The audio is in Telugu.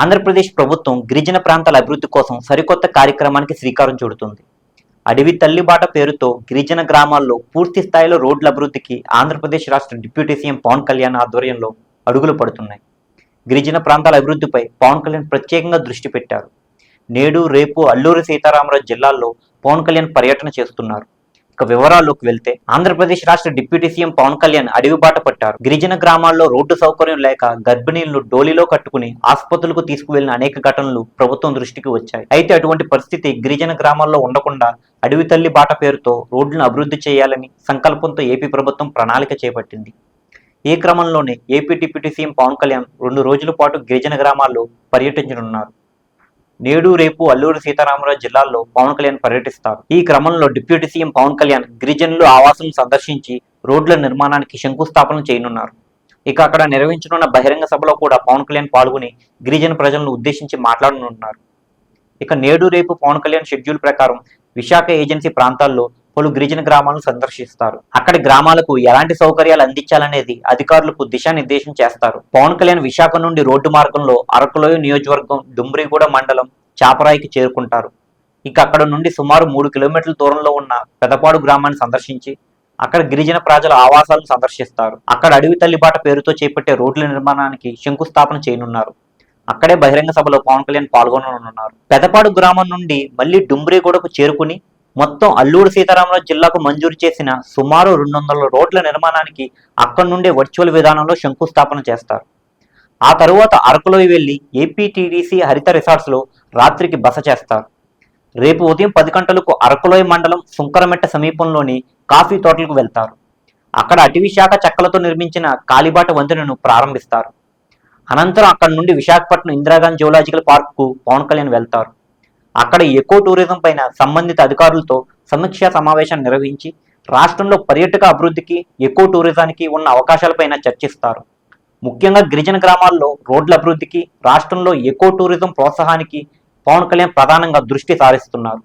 ఆంధ్రప్రదేశ్ ప్రభుత్వం గిరిజన ప్రాంతాల అభివృద్ధి కోసం సరికొత్త కార్యక్రమానికి శ్రీకారం చుడుతుంది. అడవి తల్లిబాట పేరుతో గిరిజన గ్రామాల్లో పూర్తి స్థాయిలో రోడ్ల అభివృద్ధికి ఆంధ్రప్రదేశ్ రాష్ట్ర డిప్యూటీ సీఎం పవన్ కళ్యాణ్ ఆధ్వర్యంలో అడుగులు పడుతున్నాయి. గిరిజన ప్రాంతాల అభివృద్ధిపై పవన్ కళ్యాణ్ ప్రత్యేకంగా దృష్టి పెట్టారు. నేడు రేపు అల్లూరి సీతారామరాజు జిల్లాల్లో పవన్ కళ్యాణ్ పర్యటన చేస్తున్నారు. ఇక వివరాల్లోకి వెళ్తే ఆంధ్రప్రదేశ్ రాష్ట్ర డిప్యూటీ సీఎం పవన్ కళ్యాణ్ అడవి బాట పట్టారు. గిరిజన గ్రామాల్లో రోడ్డు సౌకర్యం లేక గర్భిణీలను డోలీలో కట్టుకుని ఆసుపత్రులకు తీసుకువెళ్ళిన అనేక ఘటనలు ప్రభుత్వం దృష్టికి వచ్చాయి. అయితే అటువంటి పరిస్థితి గిరిజన గ్రామాల్లో ఉండకుండా అడవి తల్లి బాట పేరుతో రోడ్లను అభివృద్ధి చేయాలని సంకల్పంతో ఏపీ ప్రభుత్వం ప్రణాళిక చేపట్టింది. ఈ క్రమంలోనే AP deputy CM Pawan Kalyan రెండు రోజుల పాటు గిరిజన గ్రామాల్లో పర్యటించనున్నారు. నేడు రేపు అల్లూరు సీతారామరాజు జిల్లాల్లో పవన్ కళ్యాణ్ పర్యటిస్తారు. ఈ క్రమంలో డిప్యూటీ సీఎం పవన్ కళ్యాణ్ గిరిజనులు ఆవాసం సందర్శించి రోడ్ల నిర్మాణానికి శంకుస్థాపన చేయనున్నారు. ఇక అక్కడ నిర్వహించనున్న బహిరంగ సభలో కూడా పవన్ కళ్యాణ్ పాల్గొని గిరిజన ప్రజలను ఉద్దేశించి మాట్లాడనున్నారు. ఇక నేడు రేపు పవన్ కళ్యాణ్ షెడ్యూల్ ప్రకారం విశాఖ ఏజెన్సీ ప్రాంతాల్లో పలు గిరిజన గ్రామాలను సందర్శిస్తారు. అక్కడి గ్రామాలకు ఎలాంటి సౌకర్యాలు అందించాలనేది అధికారులకు దిశానిర్దేశం చేస్తారు. పవన్ కళ్యాణ్ విశాఖ నుండి రోడ్డు మార్గంలో అరకులోయ నియోజకవర్గం డుమ్రిగూడ మండలం చాపరాయికి చేరుకుంటారు. ఇక అక్కడ నుండి సుమారు మూడు కిలోమీటర్ల దూరంలో ఉన్న పెదపాడు గ్రామాన్ని సందర్శించి అక్కడ గిరిజన ప్రజల ఆవాసాలను సందర్శిస్తారు. అక్కడ అడవి తల్లిబాట పేరుతో చేపట్టే రోడ్ల నిర్మాణానికి శంకుస్థాపన చేయనున్నారు. అక్కడే బహిరంగ సభలో పవన్ కళ్యాణ్ పాల్గొననున్నారు. పెదపాడు గ్రామం నుండి మళ్ళీ డుమ్రిగూడకు చేరుకుని మొత్తం అల్లూరు సీతారామరాజు జిల్లాకు మంజూరు చేసిన సుమారు రెండు వందల రోడ్ల నిర్మాణానికి అక్కడి నుండే వర్చువల్ విధానంలో శంకుస్థాపన చేస్తారు. ఆ తరువాత అరకులోకి వెళ్ళి ఏపీటీడీసీ హరిత రిసార్ట్స్లో రాత్రికి బస చేస్తారు. రేపు ఉదయం పది గంటలకు అరకులోయ మండలం సుంకరమెట్ట సమీపంలోని కాఫీ తోటలకు వెళ్తారు. అక్కడ అటవీ శాఖ చెక్కలతో నిర్మించిన కాలిబాట వంతెనను ప్రారంభిస్తారు. అనంతరం అక్కడి నుండి విశాఖపట్నం ఇందిరాగాంధీ జువలాజికల్ పార్క్కు పవన్ కళ్యాణ్ వెళ్తారు. అక్కడ ఎకో టూరిజం పైన సంబంధిత అధికారులతో సమీక్షా సమావేశం నిర్వహించి రాష్ట్రంలో పర్యాటక అభివృద్ధికి ఎకో టూరిజానికి ఉన్న అవకాశాలపైన చర్చిస్తారు. ముఖ్యంగా గిరిజన గ్రామాల్లో రోడ్ల అభివృద్ధికి రాష్ట్రంలో ఎకో టూరిజం ప్రోత్సాహానికి పవన్ కళ్యాణ్ ప్రధానంగా దృష్టి సారిస్తున్నారు.